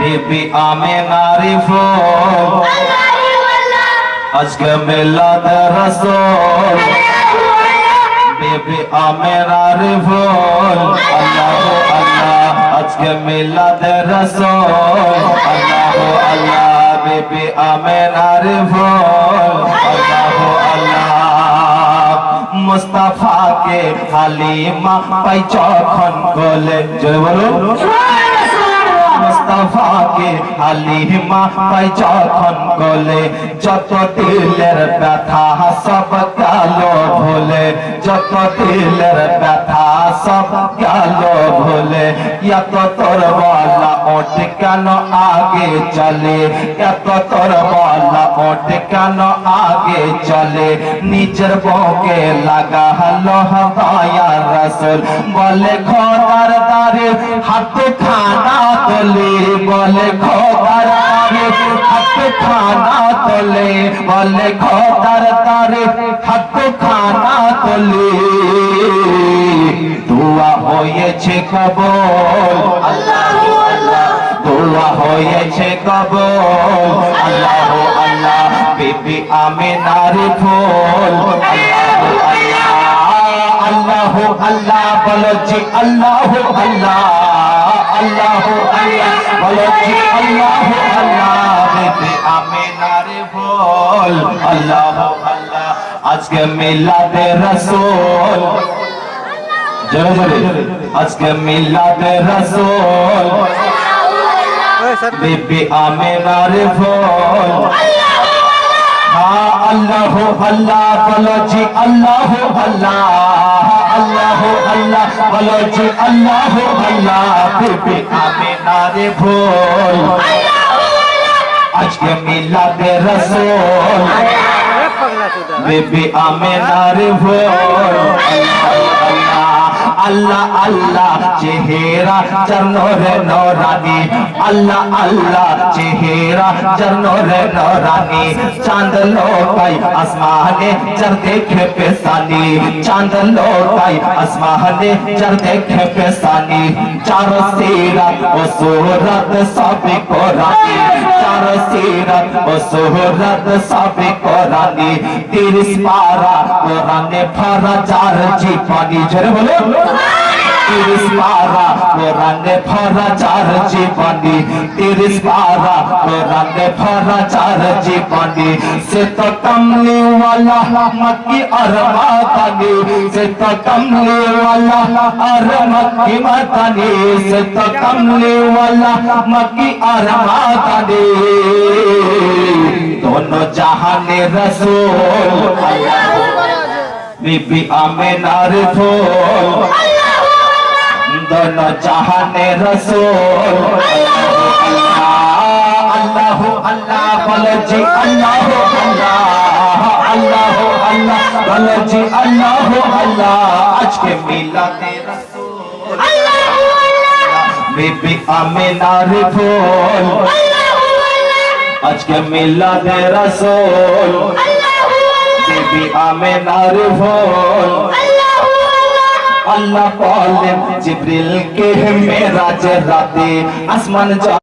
বিবি আমি নারী আজকে মিলাদ রসোল বিবি আমি নারী ফোল আল্লাহ আল্লাহ আজকে মিলাদ রসোল আল্লাহ আল্লাহ বিবি আমি নারী ফোল আল্লাহ মুস্তাফাকে হালিমা পাই যখন কোলে জোরে বলুন مصطفیٰ کے علیہ ماں پائی چوتھن کو لے جتو دیلر بیتھا سب کیا لو بھولے جتو دیلر بیتھا سب کیا لو بھولے یا تو تر والا اوٹ کانو آگے چلے یا تو تر والا اوٹ کانو آگے چلے نیچر بوں کے لگا لوہ دایا رسول بولے گھوڑ دار دار ہاتھ کھانا তলে বলে খোদার তারিফ হাত খানা তলে বলে খোদার তারিফ হাত খানা তলে দোয়া হয়েছে কবল আল্লাহ আল্লাহ দোয়া হয়েছে কবল আল্লাহ আল্লাহ বিবি আমি নারী ফোল আল্লাহ আল্লাহ আল্লাহ বলো জি আল্লাহ আল্লাহ আল্লাহ আল্লাহ বলো আল্লাহ আল্লাহ বেতে আমি আজকে মিলাদে রাসূল জোরে জোরে আজকে মিলাদে রাসূল বিবি আমেনার ফল আল্লাহ আল্লাহ বলো জি আল্লাহ আল্লাহ বলো যে আল্লাহ আল্লাহ পেপে খাবে না রে ভোল আজকে মিলাদে রসোল বেবি আমেনার ভোল আল্লাহ اللہ اللہ چہرہ جنور نورانی اللہ اللہ چہرہ جنور نورانی چاند لو پائی اسمانے چر دیکھے پیسانی چاند لو پائی اسمانے چر دیکھے پیسانی چار سیرت و سورت سابی کو رانی چار سیرت و سورت سابی کو رانی تیری سپارہ قرآن پھارا چار جی پانی جرے بولے بولے تیرس پارا چارجی پانی والا دونوں جہانے رسوی اللہ دونوں جہان رسول اللہ اللہ بلو جی اللہ ہو اللہ اللہ اللہ بلو جی اللہ اللہ آج کے میلا دے رسول بی بی آمینہ رفول آج کے میلا دے رسول بی بی آمینہ رفول اللہ جبریل کے میرا چھ راتے آسمان جا